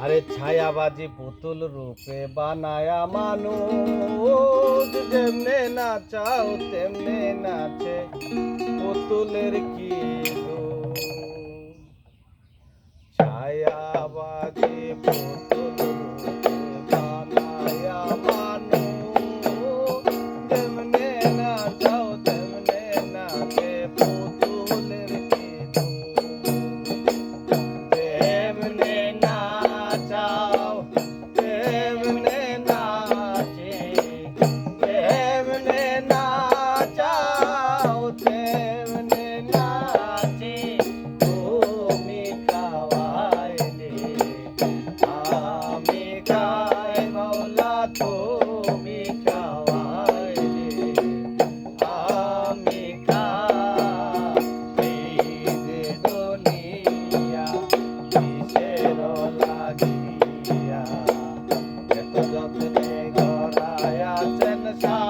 আরে ছায়াবাজি পুতুল রূপে বানায়া মানুষ যেমনে নাচাও তেমনে নাচে পুতুলের কি ছায়াবাজি পুতুল ta.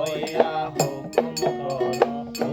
হইয়া হুকুম কর।